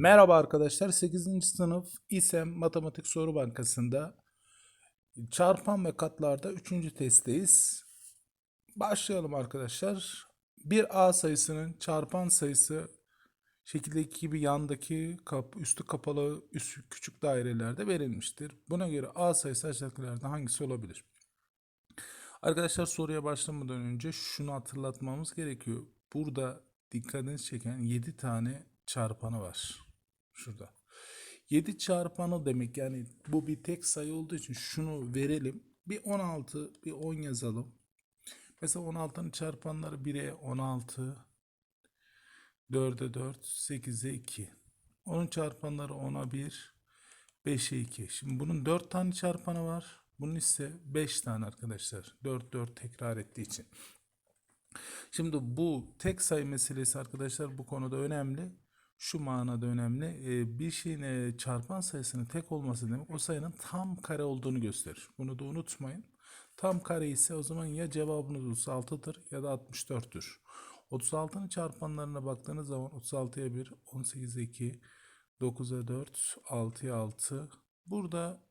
Merhaba arkadaşlar. 8. sınıf İSEM Matematik Soru Bankası'nda çarpan ve katlarda 3. testteyiz. Başlayalım arkadaşlar. Bir A sayısının çarpan sayısı şekildeki gibi yandaki kap, üstü kapalı üst küçük dairelerde verilmiştir. Buna göre A sayısı aşağıdakilerden hangisi olabilir? Arkadaşlar soruya başlamadan önce şunu hatırlatmamız gerekiyor. Burada dikkatinizi çeken 7 tane çarpanı var. Şurada. 7 çarpanı demek yani bu bir tek sayı olduğu için şunu verelim. Bir 16, bir 10 yazalım. Mesela 16'nın çarpanları 1'e 16, 4'e 4, 8'e 2. Onun çarpanları 10'a 1, 5'e 2. Şimdi bunun 4 tane çarpanı var. Bunun ise 5 tane arkadaşlar. 4 4 tekrar ettiği için. Şimdi bu tek sayı meselesi arkadaşlar bu konuda önemli. Şu manada önemli. Ee, bir şeyin e, çarpan sayısının tek olması demek o sayının tam kare olduğunu gösterir. Bunu da unutmayın. Tam kare ise o zaman ya cevabınız 36'dır ya da 64'tür. 36'nın çarpanlarına baktığınız zaman 36'ya 1, 18'e 2, 9'a 4, 6'ya 6. Burada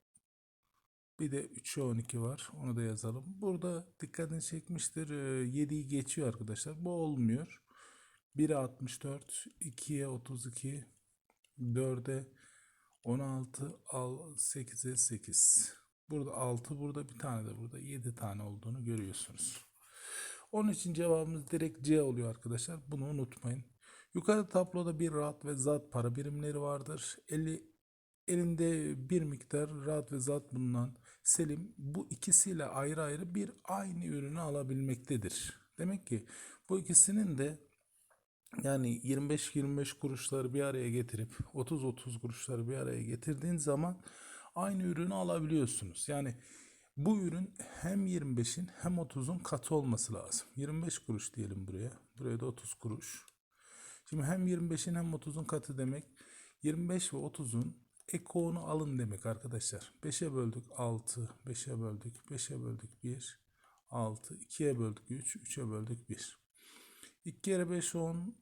bir de 3'e 12 var. Onu da yazalım. Burada dikkatini çekmiştir. 7'yi geçiyor arkadaşlar. Bu olmuyor. 1'e 64, 2'ye 32, 4'e 16, 8'e 8. Burada 6, burada bir tane de burada 7 tane olduğunu görüyorsunuz. Onun için cevabımız direkt C oluyor arkadaşlar. Bunu unutmayın. Yukarıda tabloda bir rahat ve zat para birimleri vardır. 50 elinde bir miktar rahat ve zat bulunan Selim bu ikisiyle ayrı ayrı bir aynı ürünü alabilmektedir. Demek ki bu ikisinin de yani 25-25 kuruşları bir araya getirip 30-30 kuruşları bir araya getirdiğin zaman aynı ürünü alabiliyorsunuz. Yani bu ürün hem 25'in hem 30'un katı olması lazım. 25 kuruş diyelim buraya. Buraya da 30 kuruş. Şimdi hem 25'in hem 30'un katı demek 25 ve 30'un ekoğunu alın demek arkadaşlar. 5'e böldük 6, 5'e böldük, 5'e böldük 1, 6, 2'ye böldük 3, 3'e böldük 1. 2 kere 5 10,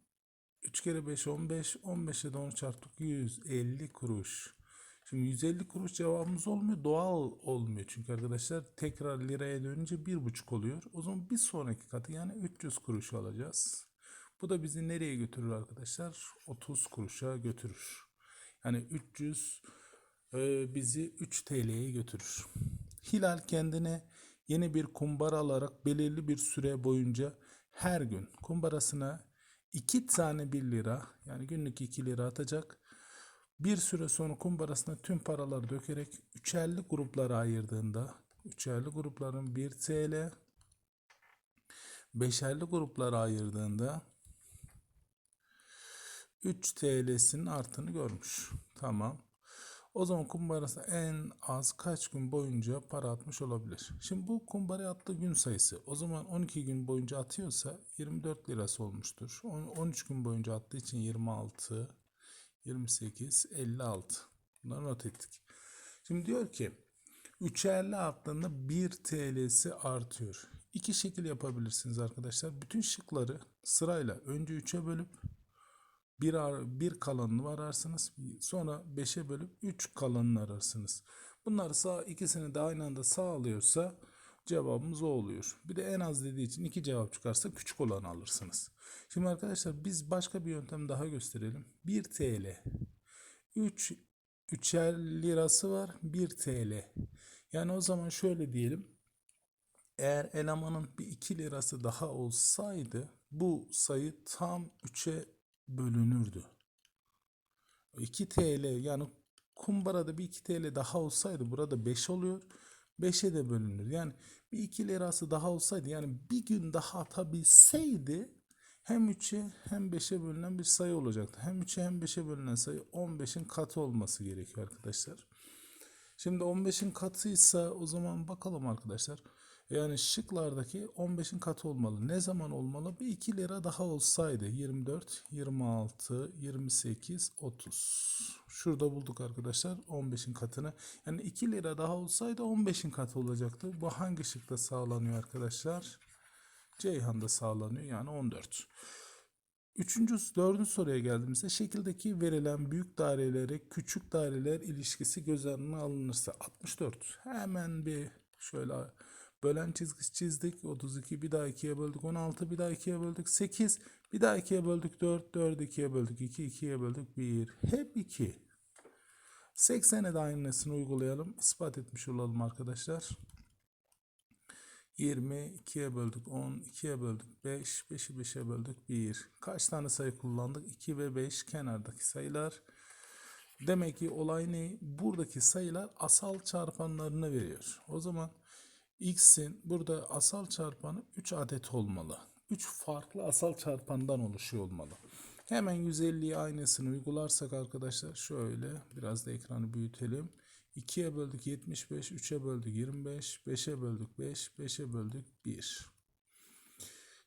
3 kere 5 15, 15'e de 10 çarptık 150 kuruş. Şimdi 150 kuruş cevabımız olmuyor. Doğal olmuyor çünkü arkadaşlar tekrar liraya dönünce 1,5 oluyor. O zaman bir sonraki katı yani 300 kuruş alacağız. Bu da bizi nereye götürür arkadaşlar? 30 kuruşa götürür. Yani 300 e, bizi 3 TL'ye götürür. Hilal kendine yeni bir kumbara alarak belirli bir süre boyunca her gün kumbarasına 2 tane 1 lira yani günlük 2 lira atacak. Bir süre sonra kumbarasına tüm paraları dökerek üçerli gruplara ayırdığında üçerli grupların 1 TL beşerli gruplara ayırdığında 3 TL'sinin arttığını görmüş. Tamam. O zaman kumbarası en az kaç gün boyunca para atmış olabilir? Şimdi bu kumbaraya attığı gün sayısı. O zaman 12 gün boyunca atıyorsa 24 lirası olmuştur. 13 gün boyunca attığı için 26, 28, 56. Bunları not ettik. Şimdi diyor ki üçerli attığında 1 TL'si artıyor. İki şekil yapabilirsiniz arkadaşlar. Bütün şıkları sırayla önce 3'e bölüp bir, ar bir kalanını ararsınız. Sonra 5'e bölüp 3 kalanını ararsınız. Bunlar sağ ikisini de aynı anda sağlıyorsa cevabımız o oluyor. Bir de en az dediği için iki cevap çıkarsa küçük olanı alırsınız. Şimdi arkadaşlar biz başka bir yöntem daha gösterelim. 1 TL. 3 3'er lirası var 1 TL. Yani o zaman şöyle diyelim. Eğer elemanın bir 2 lirası daha olsaydı bu sayı tam 3'e bölünürdü. 2 TL yani kumbarada bir 2 TL daha olsaydı burada 5 oluyor. 5'e de bölünür. Yani bir 2 lirası daha olsaydı yani bir gün daha atabilseydi hem 3'e hem 5'e bölünen bir sayı olacaktı. Hem 3'e hem 5'e bölünen sayı 15'in katı olması gerekiyor arkadaşlar. Şimdi 15'in katıysa o zaman bakalım arkadaşlar. Yani şıklardaki 15'in katı olmalı. Ne zaman olmalı? Bir 2 lira daha olsaydı. 24, 26, 28, 30. Şurada bulduk arkadaşlar 15'in katını. Yani 2 lira daha olsaydı 15'in katı olacaktı. Bu hangi şıkta sağlanıyor arkadaşlar? Ceyhan'da sağlanıyor yani 14. Üçüncü, dördüncü soruya geldiğimizde şekildeki verilen büyük dairelere küçük daireler ilişkisi göz önüne alınırsa 64. Hemen bir şöyle bölen çizgisi çizdik. 32 bir daha 2'ye böldük. 16 bir daha 2'ye böldük. 8 bir daha 2'ye böldük. 4 4'ü 2'ye böldük. 2 2'ye böldük. 1 hep 2. 80'e de aynısını uygulayalım. İspat etmiş olalım arkadaşlar. 20 2'ye böldük 10 2'ye böldük 5 5'i 5'e böldük 1 kaç tane sayı kullandık 2 ve 5 kenardaki sayılar demek ki olay ne buradaki sayılar asal çarpanlarını veriyor o zaman x'in burada asal çarpanı 3 adet olmalı 3 farklı asal çarpandan oluşuyor olmalı hemen 150'ye aynısını uygularsak arkadaşlar şöyle biraz da ekranı büyütelim 2'ye böldük 75, 3'e böldük 25, 5'e böldük 5, 5'e böldük 1.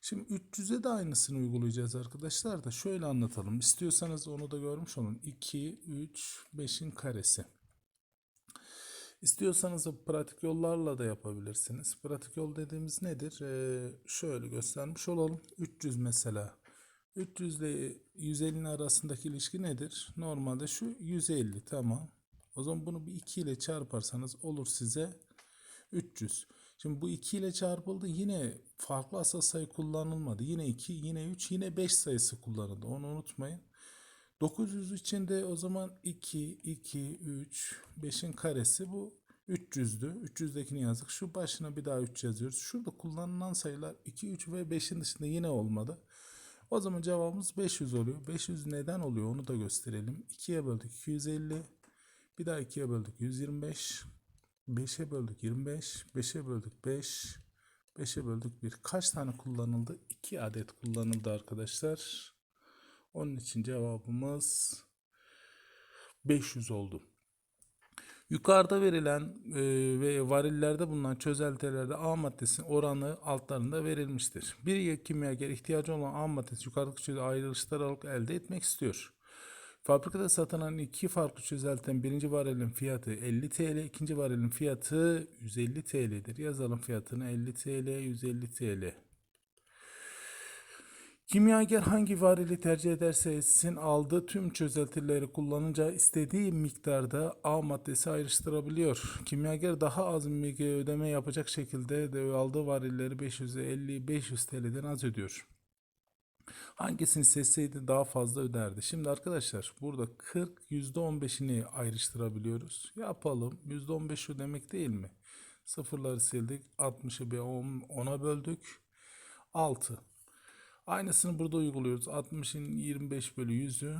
Şimdi 300'e de aynısını uygulayacağız arkadaşlar da şöyle anlatalım. İstiyorsanız onu da görmüş olun. 2, 3, 5'in karesi. İstiyorsanız pratik yollarla da yapabilirsiniz. Pratik yol dediğimiz nedir? Ee, şöyle göstermiş olalım. 300 mesela. 300 ile 150'nin arasındaki ilişki nedir? Normalde şu 150 tamam. O zaman bunu bir 2 ile çarparsanız olur size 300. Şimdi bu 2 ile çarpıldı. Yine farklı asal sayı kullanılmadı. Yine 2, yine 3, yine 5 sayısı kullanıldı. Onu unutmayın. 900 için de o zaman 2, 2, 3, 5'in karesi bu 300'dü. 300'dekini yazdık. Şu başına bir daha 3 yazıyoruz. Şurada kullanılan sayılar 2, 3 ve 5'in dışında yine olmadı. O zaman cevabımız 500 oluyor. 500 neden oluyor onu da gösterelim. 2'ye böldük 250. Bir daha 2'ye böldük 125. 5'e böldük 25. 5'e böldük 5. 5'e böldük 1. Kaç tane kullanıldı? 2 adet kullanıldı arkadaşlar. Onun için cevabımız 500 oldu. Yukarıda verilen e, ve varillerde bulunan çözeltilerde A maddesinin oranı altlarında verilmiştir. Bir kimyager ihtiyacı olan A maddesi yukarıdaki çözü ayrılışlar alıp elde etmek istiyor. Fabrikada satılan iki farklı çözeltiden birinci varilin fiyatı 50 TL, ikinci varilin fiyatı 150 TL'dir. Yazalım fiyatını 50 TL, 150 TL. Kimyager hangi varili tercih ederse etsin aldığı tüm çözeltileri kullanınca istediği miktarda A maddesi ayrıştırabiliyor. Kimyager daha az bir ödeme yapacak şekilde de aldığı varilleri 550-500 TL'den az ödüyor. Hangisini seçseydi daha fazla öderdi. Şimdi arkadaşlar burada 40 %15'ini ayrıştırabiliyoruz. Yapalım. %15 şu demek değil mi? Sıfırları sildik. 60'ı bir 10'a böldük. 6. Aynısını burada uyguluyoruz. 60'ın 25 bölü 100'ü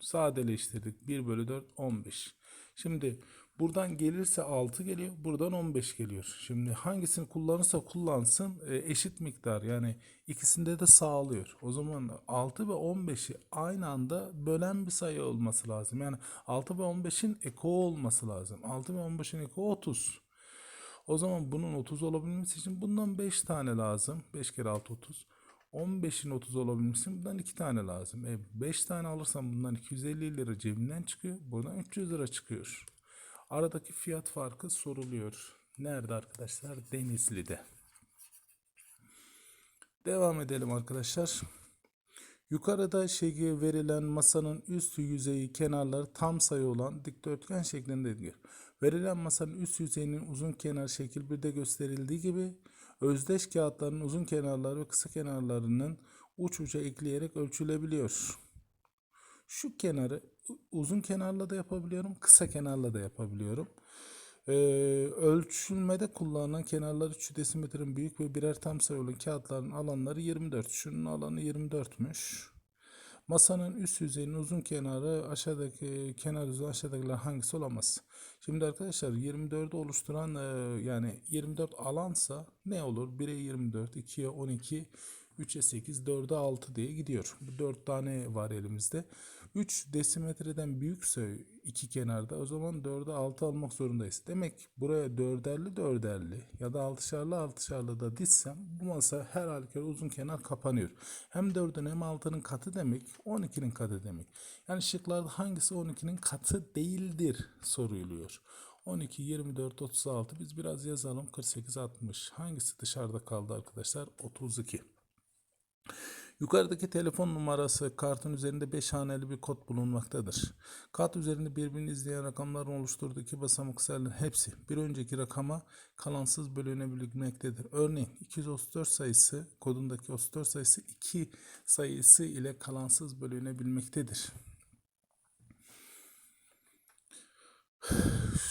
sadeleştirdik. 1 bölü 4 15. Şimdi buradan gelirse 6 geliyor. Buradan 15 geliyor. Şimdi hangisini kullanırsa kullansın e, eşit miktar. Yani ikisinde de sağlıyor. O zaman 6 ve 15'i aynı anda bölen bir sayı olması lazım. Yani 6 ve 15'in eko olması lazım. 6 ve 15'in eko 30. O zaman bunun 30 olabilmesi için bundan 5 tane lazım. 5 kere 6 30. 15'in 30 olabilmesi için bundan 2 tane lazım. E 5 tane alırsam bundan 250 lira cebimden çıkıyor. Buradan 300 lira çıkıyor. Aradaki fiyat farkı soruluyor. Nerede arkadaşlar? Denizli'de. Devam edelim arkadaşlar. Yukarıda şekil verilen masanın üst yüzeyi kenarları tam sayı olan dikdörtgen şeklindedir. Verilen masanın üst yüzeyinin uzun kenar şekil 1'de gösterildiği gibi özdeş kağıtların uzun kenarları ve kısa kenarlarının uç uca ekleyerek ölçülebiliyor. Şu kenarı uzun kenarla da yapabiliyorum, kısa kenarla da yapabiliyorum. Ee, ölçülmede kullanılan kenarları 3 desimetrenin büyük ve birer tam sayı olan kağıtların alanları 24. Şunun alanı 24'müş. Masanın üst yüzeyinin uzun kenarı aşağıdaki kenar yüzeyi aşağıdakiler hangisi olamaz? Şimdi arkadaşlar 24'ü oluşturan e, yani 24 alansa ne olur? 1'e 24, 2'ye 12, 3'e 8, 4'e 6 diye gidiyor. Bu 4 tane var elimizde. 3 desimetreden büyükse iki kenarda o zaman 4'e 6 almak zorundayız. Demek buraya dörderli dörderli ya da altışarlı altışarlı da dizsem bu masa her halükarda uzun kenar kapanıyor. Hem 4'ün hem 6'nın katı demek 12'nin katı demek. Yani şıklarda hangisi 12'nin katı değildir soruluyor. 12, 24, 36 biz biraz yazalım 48, 60 hangisi dışarıda kaldı arkadaşlar 32. Yukarıdaki telefon numarası kartın üzerinde 5 haneli bir kod bulunmaktadır. Kart üzerinde birbirini izleyen rakamların oluşturduğu iki basamak sayıların hepsi bir önceki rakama kalansız bölünebilmektedir. Örneğin 234 sayısı kodundaki 34 sayısı 2 sayısı ile kalansız bölünebilmektedir.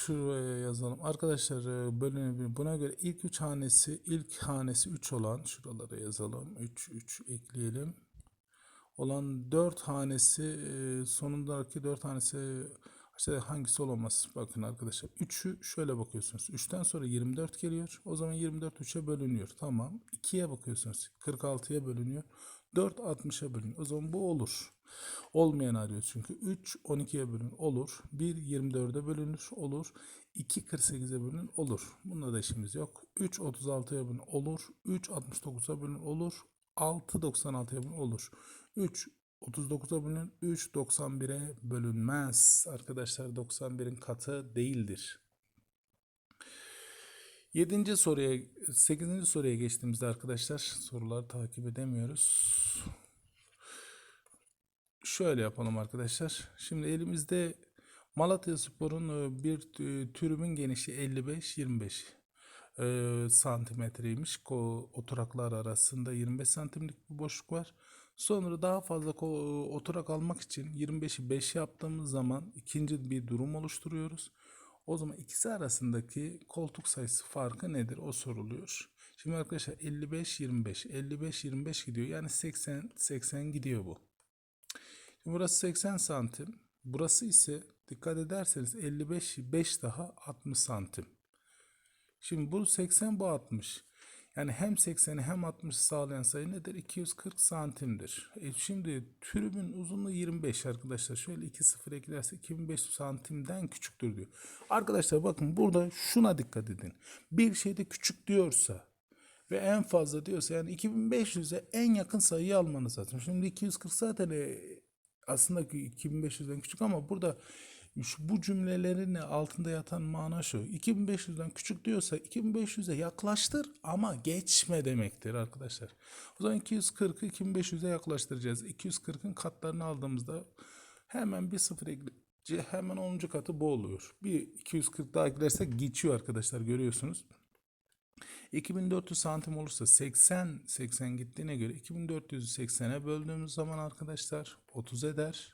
Şuraya yazalım. Arkadaşlar e, bölünebilir. Buna göre ilk üç hanesi ilk hanesi 3 olan şuralara yazalım. 3 3 ekleyelim. Olan 4 hanesi e, sonundaki 4 hanesi işte hangisi olamaz? Bakın arkadaşlar 3'ü şöyle bakıyorsunuz. 3'ten sonra 24 geliyor. O zaman 24 3'e bölünüyor. Tamam. 2'ye bakıyorsunuz. 46'ya bölünüyor. 4 60'a bölünüyor. O zaman bu olur. Olmayan arıyor çünkü. 3 12'ye bölün olur. 1 24'e bölünür olur. 2 48'e bölün olur. Bunda da işimiz yok. 3 36'ya bölün olur. 3 69'a bölün olur. 6 96'ya bölün olur. 3 39'a bölün 3 91'e bölünmez. Arkadaşlar 91'in katı değildir. 7. soruya 8. soruya geçtiğimizde arkadaşlar soruları takip edemiyoruz. Şöyle yapalım arkadaşlar. Şimdi elimizde Malatya Spor'un e, bir e, tribün genişliği 55-25 e, santimetreymiş. Oturaklar arasında 25 santimlik bir boşluk var. Sonra daha fazla oturak almak için 25'i 5 yaptığımız zaman ikinci bir durum oluşturuyoruz. O zaman ikisi arasındaki koltuk sayısı farkı nedir? O soruluyor. Şimdi arkadaşlar 55-25, 55-25 gidiyor. Yani 80-80 gidiyor bu. Burası 80 santim. Burası ise dikkat ederseniz 55 5 daha 60 santim. Şimdi bu 80 bu 60. Yani hem 80'i hem 60'ı sağlayan sayı nedir? 240 santimdir. E şimdi tribün uzunluğu 25 arkadaşlar. Şöyle 2 sıfır eklerse 2500 santimden küçüktür diyor. Arkadaşlar bakın burada şuna dikkat edin. Bir şeyde küçük diyorsa ve en fazla diyorsa yani 2500'e en yakın sayıyı almanız lazım. Şimdi 240 zaten e, aslında ki 2500'den küçük ama burada şu, bu cümlelerin altında yatan mana şu. 2500'den küçük diyorsa 2500'e yaklaştır ama geçme demektir arkadaşlar. O zaman 240'ı 2500'e yaklaştıracağız. 240'ın katlarını aldığımızda hemen bir sıfır ekleyince hemen 10. katı bu oluyor. Bir 240 daha eklersek geçiyor arkadaşlar görüyorsunuz. 2400 santim olursa 80 80 gittiğine göre 2400'ü 80'e böldüğümüz zaman arkadaşlar 30 eder.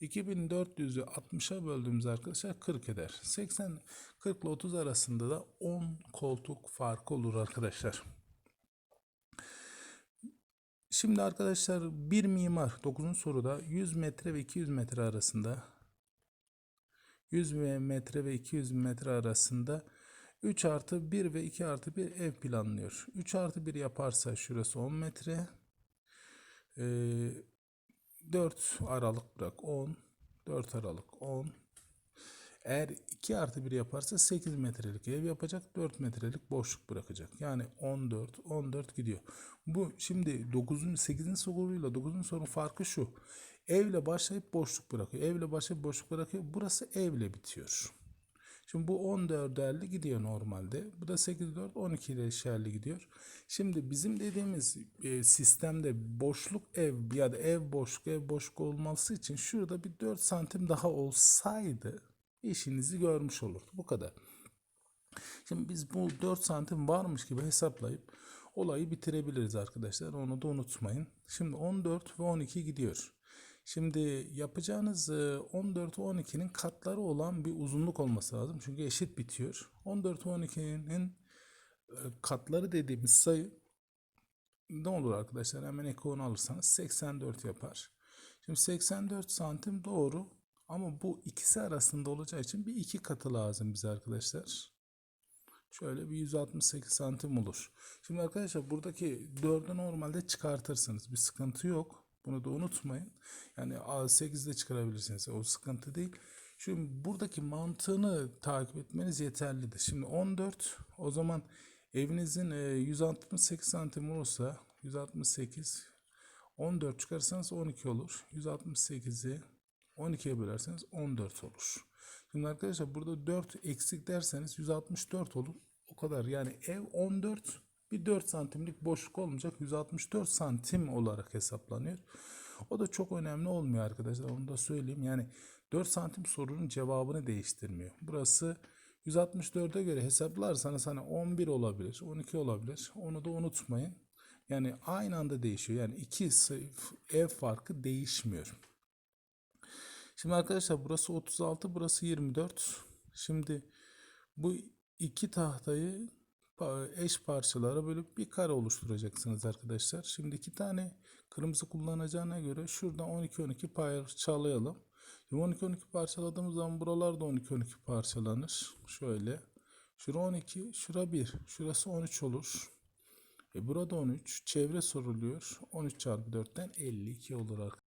2400'ü 60'a böldüğümüz arkadaşlar 40 eder. 80 40 ile 30 arasında da 10 koltuk farkı olur arkadaşlar. Şimdi arkadaşlar bir mimar 9. soruda 100 metre ve 200 metre arasında 100 metre ve 200 metre arasında 3 artı 1 ve 2 artı 1 ev planlıyor. 3 artı 1 yaparsa şurası 10 metre. Ee, 4 aralık bırak 10. 4 aralık 10. Eğer 2 artı 1 yaparsa 8 metrelik ev yapacak. 4 metrelik boşluk bırakacak. Yani 14, 14 gidiyor. Bu şimdi 9. 8. soruyla 9. sorunun farkı şu. Evle başlayıp boşluk bırakıyor. Evle başlayıp boşluk bırakıyor. Burası evle bitiyor. Şimdi bu 14'erli gidiyor normalde. Bu da 8 4 12 ile gidiyor. Şimdi bizim dediğimiz e, sistemde boşluk ev ya da ev boşluk ev boşluk olması için şurada bir 4 santim daha olsaydı işinizi görmüş olurdu. Bu kadar. Şimdi biz bu 4 santim varmış gibi hesaplayıp olayı bitirebiliriz arkadaşlar. Onu da unutmayın. Şimdi 14 ve 12 gidiyor. Şimdi yapacağınız 14 ve 12'nin katları olan bir uzunluk olması lazım. Çünkü eşit bitiyor. 14 ve 12'nin katları dediğimiz sayı ne olur arkadaşlar? Hemen ekonu alırsanız 84 yapar. Şimdi 84 santim doğru. Ama bu ikisi arasında olacağı için bir iki katı lazım bize arkadaşlar. Şöyle bir 168 santim olur. Şimdi arkadaşlar buradaki 4'ü normalde çıkartırsınız. Bir sıkıntı yok. Bunu da unutmayın. Yani A8'de çıkarabilirsiniz. O sıkıntı değil. Şimdi buradaki mantığını takip etmeniz yeterlidir. Şimdi 14 o zaman evinizin 168 santim olursa 168 14 çıkarsanız 12 olur. 168'i 12'ye bölerseniz 14 olur. Şimdi arkadaşlar burada 4 eksik derseniz 164 olur. O kadar yani ev 14 bir bir 4 santimlik boşluk olmayacak. 164 santim olarak hesaplanıyor. O da çok önemli olmuyor arkadaşlar. Onu da söyleyeyim. Yani 4 santim sorunun cevabını değiştirmiyor. Burası 164'e göre hesaplarsanız hani 11 olabilir, 12 olabilir. Onu da unutmayın. Yani aynı anda değişiyor. Yani iki ev farkı değişmiyor. Şimdi arkadaşlar burası 36, burası 24. Şimdi bu iki tahtayı eş parçalara bölüp bir kare oluşturacaksınız arkadaşlar. Şimdi iki tane kırmızı kullanacağına göre şuradan 12 12 parçalayalım. Şimdi 12 12 parçaladığımız zaman buralar da 12 12 parçalanır. Şöyle. Şura 12, şura 1. Şurası 13 olur. E burada 13. Çevre soruluyor. 13 çarpı 4'ten 52 olur arkadaşlar.